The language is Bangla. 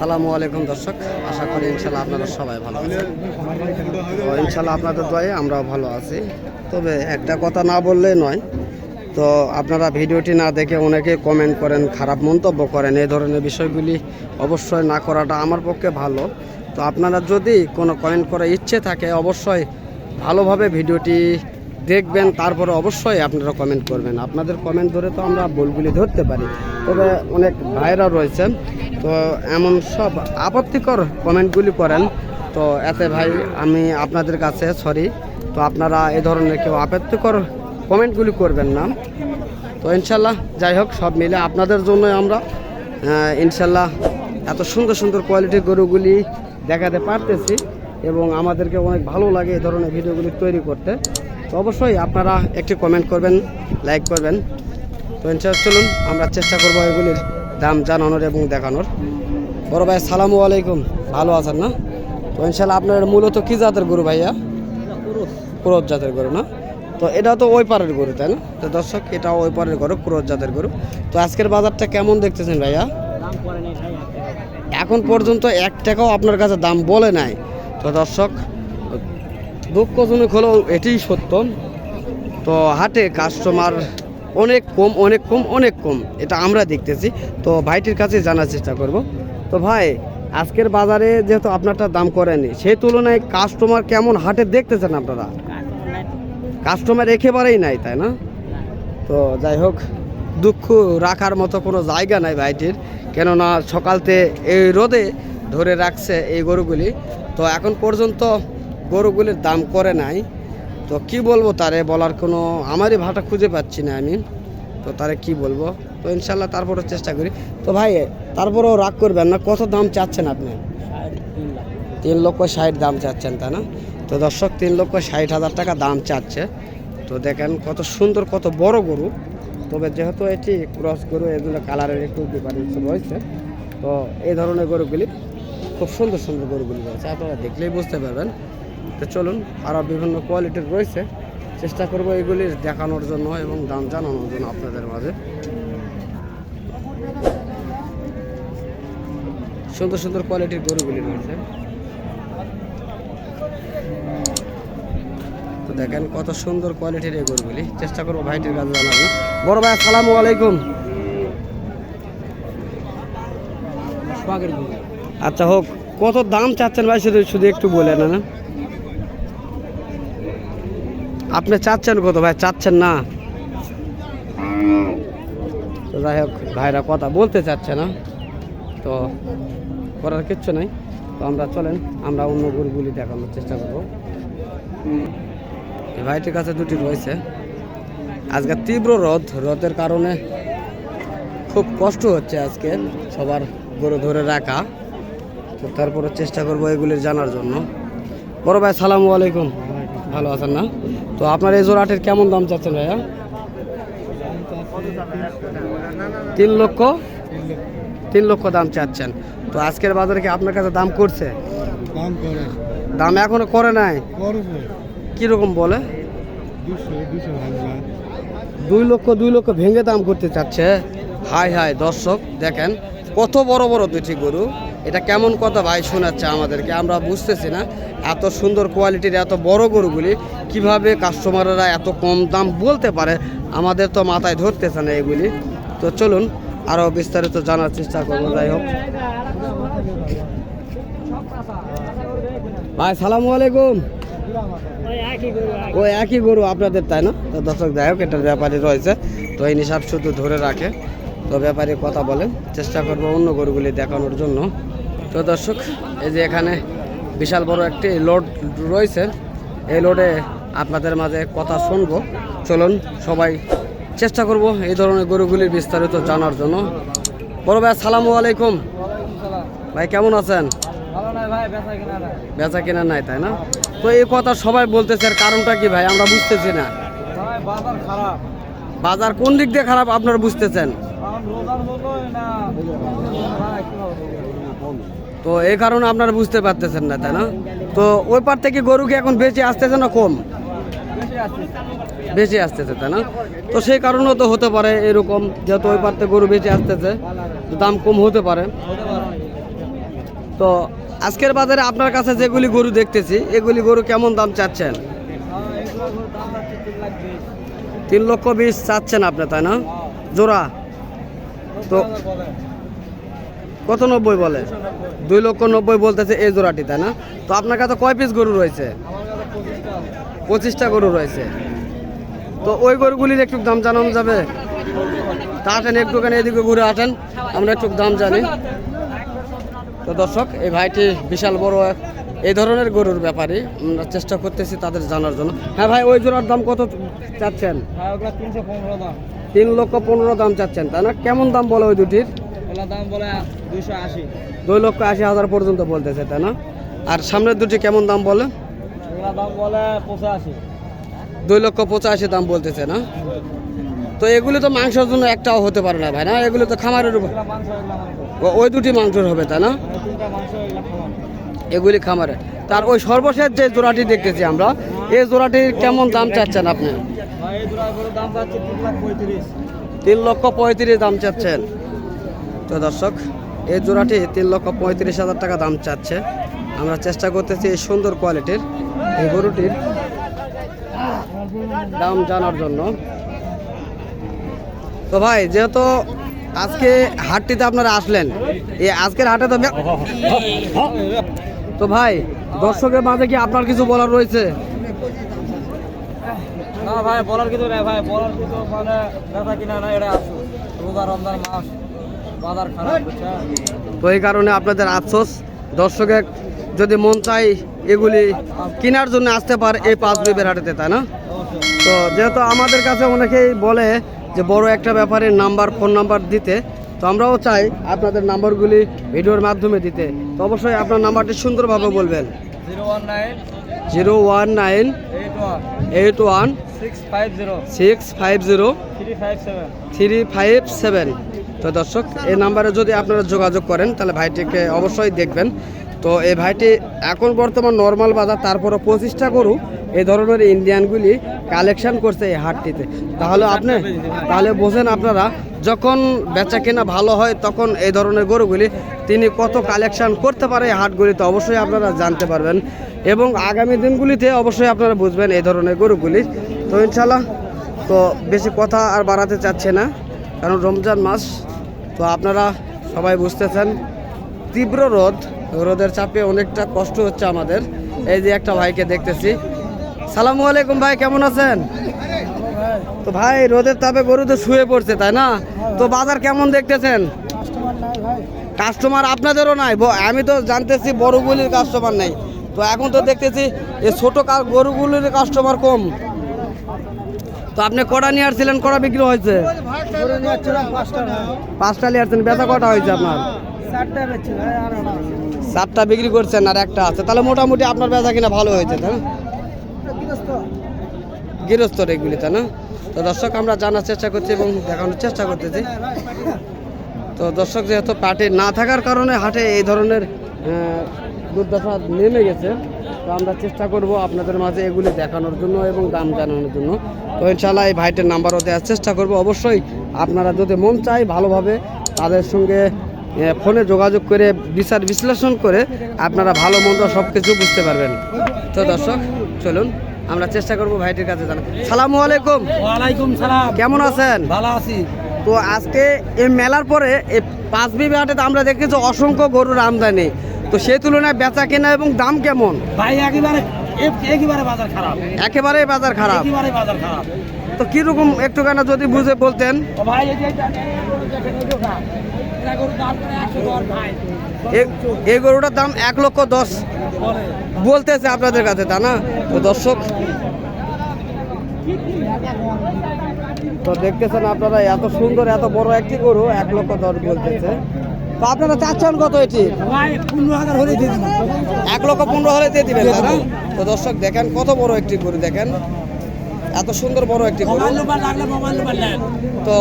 আসসালামু আলাইকুম দর্শক, আশা করি ইনশাল্লাহ আপনারা সবাই ভালো আছেন। তো ইনশাল্লাহ আপনাদের দয়ে আমরাও ভালো আছি। তবে একটা কথা না বললে নয়, তো আপনারা ভিডিওটি না দেখে অনেকে কমেন্ট করেন, খারাপ মন্তব্য করেন, এই ধরনের বিষয়গুলি অবশ্যই না করাটা আমার পক্ষে ভালো। তো আপনারা যদি কোনো কমেন্ট করার ইচ্ছে থাকে, অবশ্যই ভালোভাবে ভিডিওটি দেখবেন, তারপরে অবশ্যই আপনারা কমেন্ট করবেন। আপনাদের কমেন্ট ধরে তো আমরা ভুলগুলি ধরতে পারি। তবে অনেক ভাইরা রয়েছেন তো এমন সব আপত্তিকর কমেন্টগুলি করেন। তো এতে ভাই, আমি আপনাদের কাছে সরি তো আপনারা এ ধরনের কেউ আপত্তিকর কমেন্টগুলি করবেন না। তো ইনশাল্লাহ, যাই হোক, সব মিলে আপনাদের জন্য আমরা ইনশাল্লাহ এত সুন্দর সুন্দর কোয়ালিটির গরুগুলি দেখাতে পারতেছি এবং আমাদেরকে অনেক ভালো লাগে এই ধরনের ভিডিওগুলি তৈরি করতে। তো অবশ্যই আপনারা একটি কমেন্ট করবেন লাইক করবেন। তো চলুন, আমরা চেষ্টা করব এগুলির দাম জানানোর এবং দেখানোর। বড় ভাই সালামু আলাইকুম। ভালো আছেন না? তো ইনশাল্লাহ আপনার মূলত কি জাতের গরু ভাইয়া? ক্রোধ জাতের গরু না? তো এটা তো ওই পারের গরু, তাই না? তো দর্শক এটা ওই পারের গরু ক্রোধ জাতের গরু। তো আজকের বাজারটা কেমন দেখতেছেন ভাইয়া? এখন পর্যন্ত এক টাকাও আপনার কাছে দাম বলে নাই। তো দর্শক দুঃখজনক হলেও এটিই সত্য। তো হাটে কাস্টমার অনেক কম অনেক কম অনেক কম। এটা আমরা দেখতেছি। তো ভাইটির কাছে জানার চেষ্টা করব। তো ভাই, আজকের বাজারে যেহেতু আপনারটা দাম করেনি, সেই তুলনায় কাস্টমার কেমন হাটে দেখতেছেন আপনারা? কাস্টমার একেবারেই নাই, তাই না? তো যাই হোক, দুঃখ রাখার মতো কোনো জায়গা নাই ভাইটির। কেননা সকালতে এই রোদে ধরে রাখছে এই গরুগুলি। তো এখন পর্যন্ত গরুগুলির দাম করে নাই। তো কি বলব তারে বলার কোনো, আমারই ভাটা খুঁজে পাচ্ছি না আমি। তো তারে কি বলব? তো ইনশাল্লাহ তারপরে চেষ্টা করি। তো ভাই, তারপরেও রাগ করবেন না, কত দাম চাচ্ছেন আপনি? তিন লক্ষ ষাট দাম চাচ্ছেন, তাই না? তো দর্শক, তিন লক্ষ ষাট হাজার টাকা দাম চাচ্ছে। তো দেখেন কত সুন্দর, কত বড় গরু। তবে যেহেতু এটি ক্রস গরু, এগুলো কালারের একটু ডিফারেন্স রয়েছে। তো এই ধরনের গরুগুলি, খুব সুন্দর সুন্দর গরুগুলি রয়েছে। আপনারা দেখলেই বুঝতে পারবেন। তো চলুন আরও বিভিন্ন কোয়ালিটির রয়েছে। চেষ্টা করব এগুলি দেখানোর জন্য এবং দাম জানানোর জন্য আপনাদের মাঝে। সুন্দর সুন্দর কোয়ালিটির গরুগুলি রয়েছে। তো দেখেন কত সুন্দর কোয়ালিটির এই গরুগুলি। চেষ্টা করব ভাইটির কাছে জানাব। বড় ভাই আসসালামু আলাইকুম। আচ্ছা হোক কত দাম চাচ্ছেন ভাই শুধু শুধু একটু বলে না না আপনি চাচ্ছেন কত ভাই? চাচ্ছেন না? তো যাই হোক, ভাইরা কথা বলতে চাচ্ছে না। তো করার কিচ্ছু নাই। তো আমরা চলেন, আমরা অন্য গরুগুলি দেখানোর চেষ্টা করব। ভাইটির কাছে দুটি রয়েছে। আজকে তীব্র রোদ, রোদের কারণে খুব কষ্ট হচ্ছে আজকে সবার গরু ধরে রাখা। তো তারপরে চেষ্টা করব এগুলির জানার জন্য। বড় ভাই, সালামু আলাইকুম। ভালো আছেন না? তো আপনার এই জোড়াটের কেমন দাম চাচ্ছেন ভাইয়া? তিন লক্ষ? তিন লক্ষ দাম চাচ্ছেন। তো আজকের বাজারে কি আপনার কাছে দাম করছে? দাম এখনও করে নাই? কীরকম বলে? দুই লক্ষ দুই লক্ষ ভেঙে দাম করতে চাচ্ছে। হাই হাই দর্শক দেখেন কত বড় বড় দুটি গরু। এটা কেমন কথা ভাই শোনাচ্ছে আমাদেরকে? আমরা বুঝতেছি না। এত সুন্দর কোয়ালিটির এত বড় গরুগুলি কীভাবে কাস্টমাররা এত কম দাম বলতে পারে, আমাদের তো মাথায় ধরতেছে না এগুলি। তো চলুন আরও বিস্তারিত জানার চেষ্টা করব, যাই হোক। ভাই, সালামু আলাইকুম। ওই একই গরু আপনাদের, তাই না? তো দর্শক, যাই হোক, এটার ব্যাপারী রয়েছে। তো এই নিসাব শুধু ধরে রাখে। তো ব্যাপারে কথা বলেন। চেষ্টা করব অন্য গরুগুলি দেখানোর জন্য। তো দর্শক এই যে এখানে বিশাল বড় একটি লোড রয়েছে। এই লোডে আপনাদের মাঝে কথা শুনব। চলুন সবাই চেষ্টা করব এই ধরনের গরুগুলির বিস্তারিত জানার জন্য। বড় ভাই আসসালামু আলাইকুম। ভাই কেমন আছেন? বেচা কিনা নাই। তাই না? তো এই কথা সবাই বলতেছে আর কারণটা কি ভাই? আমরা বুঝতেছি না। বাজার কোন দিক দিয়ে খারাপ আপনারা বুঝতেছেন? তো এই কারণে আপনারা বুঝতে পারতেছেন না, তাই না? তো ওই পার থেকে গরু কি এখন বেঁচে আসতেছে না কম? বেঁচে আসতেছে, তাই না? তো সেই কারণেও তো হতে পারে এরকম, যেহেতু ওই পার থেকে গরু বেঁচে আসতেছে দাম কম হতে পারে। তো আজকের বাজারে আপনার কাছে যেগুলি গরু দেখতেছি, এগুলি গরু কেমন দাম চাচ্ছেন? তিন লক্ষ বিশ চাচ্ছেন আপনি, তাই না? জোড়া? তো কত নব্বই বলে? দুই লক্ষ নব্বই বলতেছে এই জোড়াটি, তাই না? তো আপনার কাছে কয় পিস গরু রয়েছে? পঁচিশটা গরু রয়েছে। তো ওই গরুগুলির একটু দাম জানানো যাবে? তা আসেন, একটুখানি এদিকে ঘুরে আসেন। আমরা একটু দাম জানি। তো দর্শক, এই ভাইটি বিশাল বড় এই ধরনের গরুর ব্যাপারে আমরা চেষ্টা করতেছি তাদের জানার জন্য। হ্যাঁ ভাই ওই জোড়ার দাম কত চাচ্ছেন? হ্যাঁ তিন লক্ষ পনেরো দাম চাচ্ছেন তাই না? কেমন দাম বলে ওই দুটির? দাম বলে দুইশো আশি। দুই লক্ষ আশি হাজার পর্যন্ত বলতেছে তাই না? আর সামনের দুটি কেমন দাম বলে? দাম বলে পঁচাশি। দুই লক্ষ পঁচাশি দাম বলতেছে না? তো এগুলি তো মাংসের জন্য একটাও হতে পারে না ভাই না? এগুলো তো খামারের উপর ওই দুটি মাংসের হবে তাই না মানে তিনটা মাংস এগুলো খাওয়ান এগুলি খামারে। তার ওই সর্বশেষ যে জোড়াটি দেখতেছি আমরা এই জোড়াটির কেমন দাম চাচ্ছেন আপনি? তিন লক্ষ পঁয়ত্রিশ দাম চাচ্ছেন। তো দর্শক এই জোড়াটি তিন লক্ষ পঁয়ত্রিশ হাজার টাকা দাম চাচ্ছে। আমরা চেষ্টা করতেছি এই সুন্দর কোয়ালিটির এই গরুটির দাম জানার জন্য। তো ভাই যেহেতু আজকে হাটটিতে আপনারা আসলেন এই আজকের হাটে তো তো ভাই দর্শকের মাঝে কি আপনার কিছু বলার রয়েছে? না ভাই বলার কিছু নেই ভাই বলার কিছু মানে ব্যথা কিনা না এটা আসো রোজা রমজান মাস বাজার খারাপ তো এই কারণে আপনাদের আফসোস। দর্শকের যদি মন চাই এগুলি কেনার জন্য আসতে পারে এই পাঁচ বিবের হাটেতে তাই না? তো যেহেতু আমাদের কাছে অনেকেই বলে যে বড় একটা ব্যাপারে নাম্বার ফোন নাম্বার দিতে তো আমরাও চাই আপনাদের নাম্বারগুলি ভিডিওর মাধ্যমে দিতে। তো অবশ্যই আপনার নাম্বারটি সুন্দরভাবে বলবেন। Zero one nine zero one nine eight one six five zero three five seven তো দর্শক এই নাম্বারে যদি আপনারা যোগাযোগ করেন তাহলে ভাইটিকে অবশ্যই দেখবেন। তো এই ভাইটি এখন বর্তমান নর্মাল বাজার তারপরে পঁচিশটা গরু। এই ধরনের ইন্ডিয়ানগুলি কালেকশন করছে এই হাটটিতে। তাহলে আপনি তাহলে বোঝেন আপনারা, যখন বেচা কেনা ভালো হয়, তখন এই ধরনের গরুগুলি তিনি কত কালেকশন করতে পারে এই হাটগুলিতে অবশ্যই আপনারা জানতে পারবেন। এবং আগামী দিনগুলিতে অবশ্যই আপনারা বুঝবেন এই ধরনের গরুগুলি। তো ইনশাল্লাহ তো বেশি কথা আর বাড়াতে চাচ্ছে না, কারণ রমজান মাস, তো আপনারা সবাই বুঝতেছেন। তীব্র রোদ, রোদের চাপে অনেকটা কষ্ট হচ্ছে আমাদের। এই যে একটা ভাইকে দেখতেছি সালামু আলাইকুম ভাই, কেমন আছেন? তো ভাই, রোদের তাপে গরু তো শুয়ে পড়ছে, তাই না? তো বাজার কেমন দেখতেছেন? কাস্টমার আপনাদেরও নাই আমি তো জানতেছি বড়গুলির কাস্টমার নেই। তো এখন তো দেখতেছি এই ছোট গরুগুলির কাস্টমার কম। তো আপনি কটা নিয়ে আসছিলেন, কটা বিক্রি হয়েছে? পাঁচটা নিয়ে আসছেন, বেচা কটা হয়েছে আপনার? চারটা বিক্রি করছেন আর একটা আছে। তাহলে মোটামুটি আপনার বেচা কিনা ভালো হয়েছে, তাই না? গৃহস্থর এগুলি, তাই না? তো দর্শক, আমরা জানার চেষ্টা করছি এবং দেখানোর চেষ্টা করতেছি। তো দর্শক, যেহেতু পার্টি না থাকার কারণে হাটে এই ধরনের দুর্দশা নেমে গেছে, তো আমরা চেষ্টা করব আপনাদের মাঝে এগুলি দেখানোর জন্য এবং দাম জানানোর জন্য। তো ইনশাল্লাহ এই ভাইটের নাম্বারও দেওয়ার চেষ্টা করব। অবশ্যই আপনারা যদি মন চাই ভালোভাবে তাদের সঙ্গে ফোনে যোগাযোগ করে বিচার বিশ্লেষণ করে আপনারা ভালো মন্দ সব কিছু বুঝতে পারবেন। তো দর্শক, চলুন। আমরা চেষ্টা করব ভাইটির কাছে জানা সালামু আলাইকুম। ওয়ালাইকুম সালাম। কেমন আছেন? ভালো আছি। তো আজকে এই মেলার পরে এই পাঁচ বিবি হাটেতে আমরা দেখেছি অসংখ্য গরুর আমদানি। তো সেই তুলনায় বেচা কেনা এবং দাম কেমন? ভাই একেবারে একেবারে বাজার খারাপ। একেবারেই বাজার খারাপ। একেবারে বাজার খারাপ। তো কীরকম একটুখানি যদি বুঝে বলতেন। ভাই এই গরুটার দাম এক লক্ষ দশ। বলতেছে আপনাদের কাছে তা না? তো দর্শক তো দেখতেছেন আপনারা এত সুন্দর এত বড় একটি গরু এক লক্ষ দশ বলতেছে। তো আপনারা চাচ্ছেন কত এটি? পনেরো হাজার হলে দিয়ে দিন এক লক্ষ পনেরো হলে দিয়ে দিবেন না? তো দর্শক দেখেন কত বড় একটি গরু দেখেন। এত সুন্দর বড় একটি গরু। তো